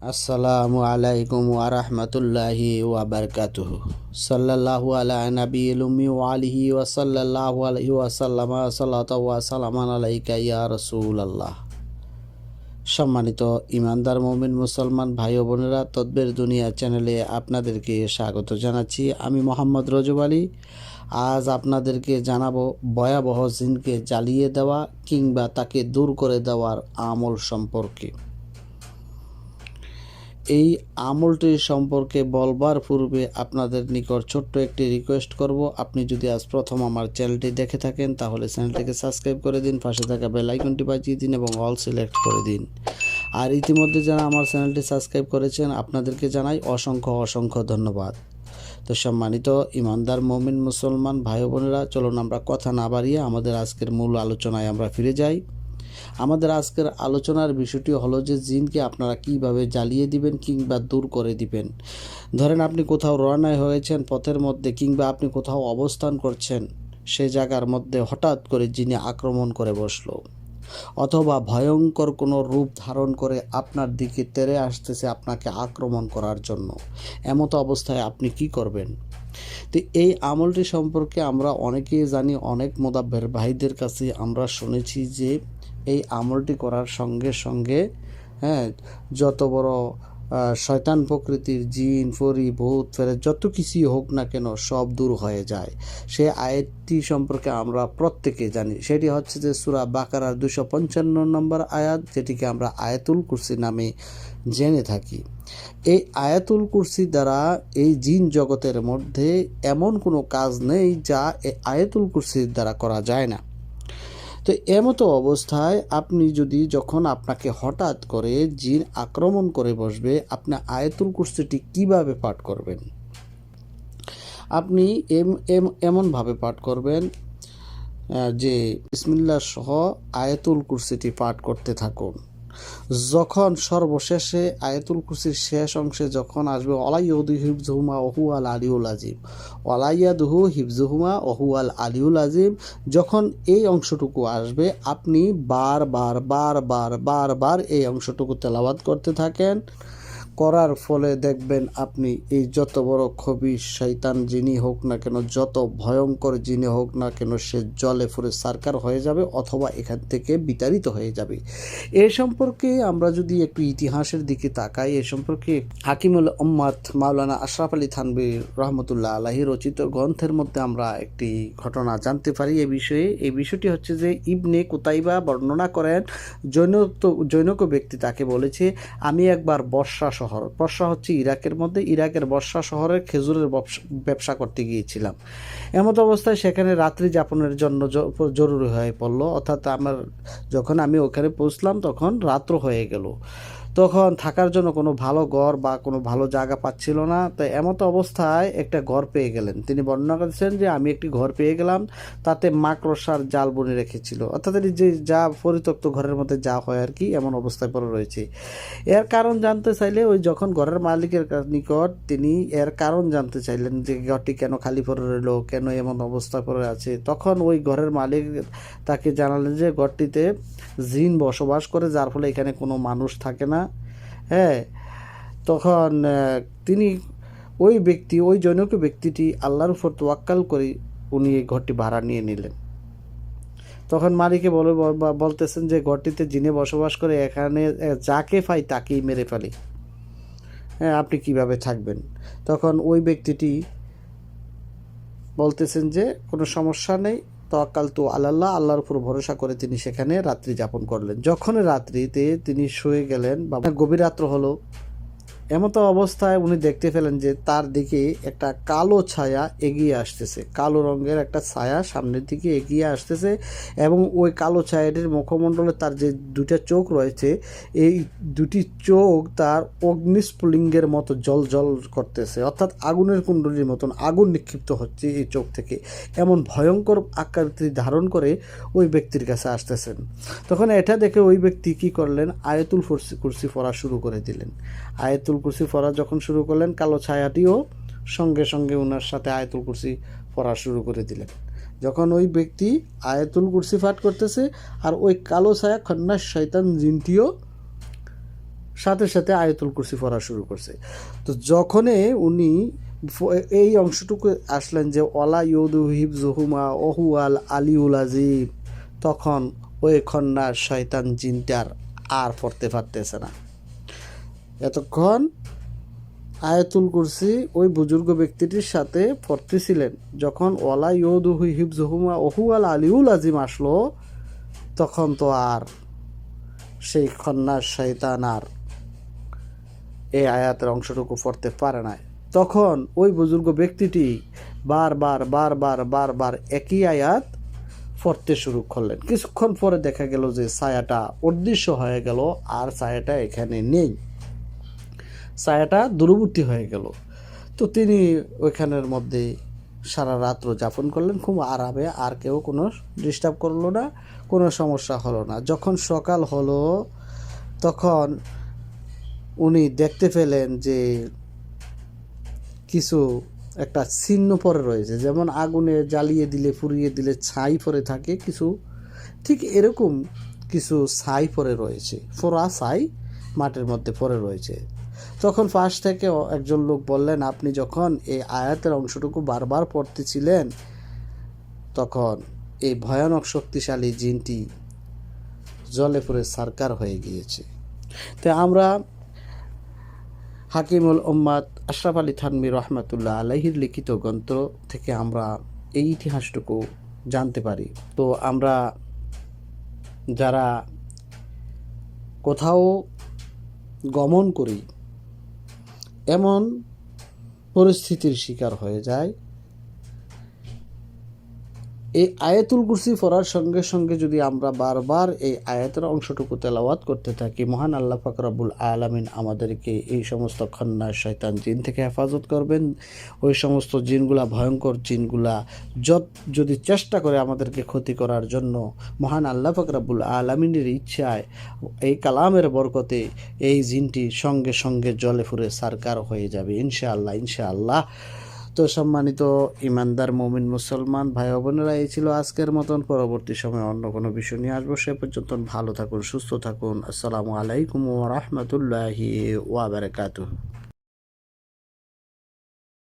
আসসালামু আলাইকুম ওয়া রাহমাতুল্লাহি ওয়া বারাকাতুহু। সাল্লাল্লাহু আলা নাবিয়িল উম্মি ওয়া আলিহি ওয়া সাল্লাল্লাহু আলাইহি ওয়া সাল্লামা সাল্লাতু ওয়া সালামান আলাইকা ইয়া রাসূলুল্লাহ। সম্মানিত ইমানদার মুমিন মুসলমান ভাই ও বোনেরা, তদ্বের দুনিয়া চ্যানেলে আপনাদেরকে স্বাগত জানাচ্ছি। আমি মোহাম্মদ রজব আলী। আজ আপনাদেরকে জানাব ভয়াবহ জিনকে জ্বালিয়ে দেওয়া কিংবা তাকে দূর করে দেওয়ার আমল সম্পর্কে। এই আমলটি সম্পর্কে বলবার পূর্বে আপনাদের নিকট ছোট্ট একটি রিকোয়েস্ট করব। আপনি যদি আজ প্রথম আমার চ্যানেলটি দেখে থাকেন, তাহলে চ্যানেলটিকে সাবস্ক্রাইব করে দিন, পাশে থাকা বেল আইকনটি বাজিয়ে দিন এবং অল সিলেক্ট করে দিন। আর ইতিমধ্যে যারা আমার চ্যানেলটি সাবস্ক্রাইব করেছেন, আপনাদেরকে জানাই অসংখ্য অসংখ্য ধন্যবাদ। তো সম্মানিত ইমানদার, মমিন, মুসলমান ভাই বোনেরা, চলুন আমরা কথা না বাড়িয়ে আমাদের আজকের মূল আলোচনায় আমরা ফিরে যাই। আমাদের আজকের আলোচনার বিষয়টি হলো যে জিনকে আপনারা কীভাবে জ্বালিয়ে দিবেন কিংবা দূর করে দিবেন। ধরেন আপনি কোথাও রওনা হয়েছেন পথের মধ্যে কিংবা আপনি কোথাও অবস্থান করছেন সেই জায়গার মধ্যে হঠাৎ করে জিনে আক্রমণ করে বসল। অথবা ভয়ঙ্কর কোনো রূপ ধারণ করে আপনার দিকে তেরে আসতেছে আপনাকে আক্রমণ করার জন্য। এমতো অবস্থায় আপনি কি করবেন? তো এই আমলটি সম্পর্কে আমরা অনেকেই জানি, অনেক মোদাব্বের ভাইদের কাছে আমরা শুনেছি যে এই আমলটি করার সঙ্গে সঙ্গে হ্যাঁ যত বড় শয়তান প্রকৃতির জিন, ফরি, ভূত ফেরে যত কিছুই হোক না কেন সব দূর হয়ে যায়। সে আয়াতটি সম্পর্কে আমরা প্রত্যেকে জানি। সেটি হচ্ছে যে সুরা বাকারার দুশো পঞ্চান্ন নম্বর আয়াত, যেটিকে আমরা আয়াতুল কুরসি নামে জেনে থাকি। এই আয়াতুল কুরসি দ্বারা এই জিন জগতের মধ্যে এমন কোনো কাজ নেই যা এই আয়াতুল কুরসির দ্বারা করা যায় না। তো এমতো অবস্থায় আপনি যদি যখন আপনাকে হঠাৎ করে জিন আক্রমণ করে বসবে, আপনি আয়াতুল কুরসিটি কীভাবে পাঠ করবেন? আপনি এম এম, এমনভাবে পাঠ করবেন যে বিসমিল্লাহ সহ আয়াতুল কুরসিটি পাঠ করতে থাকুন। যখন সর্বশেষে আয়াতুল কুসির শেষ অংশে যখন আসবে অলাইয়দু হিফজুহুমা ওহু আল আলিউল আজিম। ওয়ালাইয়াদুহু হিফজুহুমা ওহু আল আলিউল আজিম, যখন এই অংশটুকু আসবে, আপনি বার বার বার বার বার বার এই অংশটুকু তেলাবাদ করতে থাকেন। করার ফলে দেখবেন আপনি এই যত বড় খবি শৈতান যিনি হোক না কেন, যত ভয়ঙ্কর যিনি হোক না কেন, সে জলে ফুরে সারকার হয়ে যাবে অথবা এখান থেকে বিতাড়িত হয়ে যাবে। এ সম্পর্কে আমরা যদি একটু ইতিহাসের দিকে তাকাই, এ সম্পর্কে হাকিমুল উম্মাদ মাওলানা আশরাফ আলী থানবী রহমতুল্লাহ আলাহি রচিত গ্রন্থের মধ্যে আমরা একটি ঘটনা জানতে পারি এ বিষয়ে। এই বিষয়টি হচ্ছে যে ইবনে কুতাইবা বর্ণনা করেন জৈনক জৈনক ব্যক্তি তাকে বলেছে, আমি একবার বর্ষা শহর। বর্ষা হচ্ছে ইরাকের মধ্যে, ইরাকের বর্ষা শহরের খেজুরের ব্যবসা- করতে গিয়েছিলাম। এমত অবস্থায় সেখানে রাত্রি যাপনের জন্য জরুরি হয়ে পড়ল। অর্থাৎ আমার, যখন আমি ওখানে পৌঁছলাম, তখন রাত্র হয়ে গেল। তখন থাকার জন্য কোনো ভালো ঘর বা কোনো ভালো জায়গা পাচ্ছিল না। তো এমত অবস্থায় একটা ঘর পেয়ে গেলেন। তিনি বর্ণনা করেছেন যে, আমি একটি ঘর পেয়ে গেলাম। তাতে মাকড়সার জাল বনে রেখেছিল। অর্থাৎ যে যা পরিত্যক্ত ঘরের মধ্যে যা হয় আর কি, এমন অবস্থায় পড়ে রয়েছে। এর কারণ জানতে চাইলে ওই যখন ঘরের মালিকের নিকট তিনি এর কারণ জানতে চাইলেন যে, ঘরটি কেন খালি পড়ে রইল? কেন এমন অবস্থায় পড়ে আছে? তখন ওই ঘরের মালিক তাকে জানালেন যে, ঘরটিতে জিন বসবাস করে, যার ফলে এখানে কোনো মানুষ থাকে না। হ্যাঁ তখন তিনি ওই ব্যক্তি, ওই জনক ব্যক্তিটি আল্লাহর উপর তোয়াক্কাল করে উনি এই ঘরটি ভাড়া নিয়ে নিলেন। তখন মালিকে বলে বলতেছেন যে ঘরটিতে জিনে বসবাস করে, এখানে যাকে পাই তাকেই মেরে ফেলি। হ্যাঁ আপনি কীভাবে থাকবেন? তখন ওই ব্যক্তিটি বলতেছেন যে কোনো সমস্যা নেই তকাল তো আল্লাহ আল্লাহর উপর ভরসা করে তিনি সেখানে রাত্রি যাপন করলেন। যখন রাত্রিতে তিনি শুয়ে গেলেন বা গভীর রাত্র হলো। এমতো অবস্থায় উনি দেখতে পেলেন যে তার দিকে একটা কালো ছায়া এগিয়ে আসতেছে। কালো রঙের একটা ছায়া সামনের দিকে এগিয়ে আসতেছে এবং ওই কালো ছায়াটির মুখমণ্ডলে তার যে দুটা চোখ রয়েছে, এই দুটি চোখ তার অগ্নিস্ফুলিঙ্গের মতো জল জল করতেছে। অর্থাৎ আগুনের কুণ্ডলীর মতন আগুন নিক্ষিপ্ত হচ্ছে এই চোখ থেকে। এমন ভয়ঙ্কর আকৃতি ধারণ করে ওই ব্যক্তির কাছে আসতেছেন। তখন এটা দেখে ওই ব্যক্তি কি করলেন? আয়াতুল কুরসি কুরসি পড়া শুরু করে দিলেন। আয়াতুল কুরসি পড়া যখন শুরু করলেন, কালো ছায়াটিও সঙ্গে সঙ্গে ওনার সাথে আয়াতুল কুরসি পড়া শুরু করে দিলেন। যখন ওই ব্যক্তি আয়াতুল কুরসি পাঠ করতেছে আর ওই কালো ছায়া খন্নাস শয়তান জিনটিও সাথে সাথে আয়াতুল কুরসি পড়া শুরু করছে। তো যখনই উনি এই অংশটুকু আসলেন যে ওলা ইউদু হিব জহুমা ওহু আল আলিউল আজিম তখন ওই খন্নার শয়তান জিনটার আর পড়তে পারতেছে না। এতক্ষণ আয়াতুল কুরসি ওই বুজুর্গ ব্যক্তিটির সাথে পড়তেছিলেন। যখন ওলা ইউদু হিব জহুমা ওহু আল আলিউল আজিম আসলো, তখন তো আর সেই খন্নার শয়তান আর এই আয়াতের অংশটুকু পড়তে পারে না তখন ওই বুজুর্গ ব্যক্তিটি বারবার বারবার বারবার একই আয়াত পড়তে শুরু করলেন। কিছুক্ষণ পরে দেখা গেল যে ছায়াটা অদৃশ্য হয়ে গেল, আর ছায়াটা এখানে নেই। ছায়াটা দূরবর্তী হয়ে গেল। তো তিনি ওইখানের মধ্যে সারা রাত্র যাপন করলেন, খুব আরামে আর কেউ কোনো ডিস্টার্ব করল না, কোনো সমস্যা হলো না। যখন সকাল হলো, তখন উনি দেখতে পেলেন যে কিছু একটা চিহ্ন পরে রয়েছে। যেমন আগুনে জ্বালিয়ে দিলে, পুড়িয়ে দিলে ছাই পরে থাকে কিছু। ঠিক এরকম কিছু ছাই পরে রয়েছে, ফোড়া ছাই মাটির মধ্যে পড়ে রয়েছে। তখন পাশ থেকে একজন লোক বললেন, আপনি যখন এই আয়াতের অংশটুকু বারবার পড়তেছিলেন, তখন এই ভয়ানক শক্তিশালী জিনটি জলে পড়ে সারকার হয়ে গিয়েছে। তো আমরা হাকিমুল উম্মাদ আশরাফ আলী থানমি রহমাতুল্লাহ আলাহির লিখিত গ্রন্থ থেকে আমরা এই ইতিহাসটুকু জানতে পারি। তো আমরা যারা কোথাও গমন করি এমন পরিস্থিতির শিকার হয়ে যায় এই আয়াতুল কুরসি পড়ার সঙ্গে সঙ্গে যদি আমরা বারবার এই আয়াতের অংশটুকু তেলাওয়াত করতে থাকি, মহান আল্লাহ ফাকরাবুল আলামিন আমাদেরকে এই সমস্ত খন্না শয়তান জিন থেকে হেফাজত করবেন। ওই সমস্ত জিনগুলা, ভয়ঙ্কর জিনগুলা যত, যদি চেষ্টা করে আমাদেরকে ক্ষতি করার জন্য, মহান আল্লাহ ফাকরাবুল আলামিনের ইচ্ছায়, এই কালামের বরকতে এই জিনটি সঙ্গে সঙ্গে জলে ফুরে সারকার হয়ে যাবে। ইনশাআল্লাহ ইনশাআল্লাহ। তো সম্মানিত ইমানদার মমিন মুসলমান ভাই বোনেরা, এই ছিল আজকের মতন। পরবর্তী সময় অন্য কোনো বিষয় নিয়ে আসব। সে পর্যন্ত ভালো থাকুন, সুস্থ থাকুন। আসসালামু আলাইকুম রাহমাতুল্লাহি ওয়া বারাকাতুহু।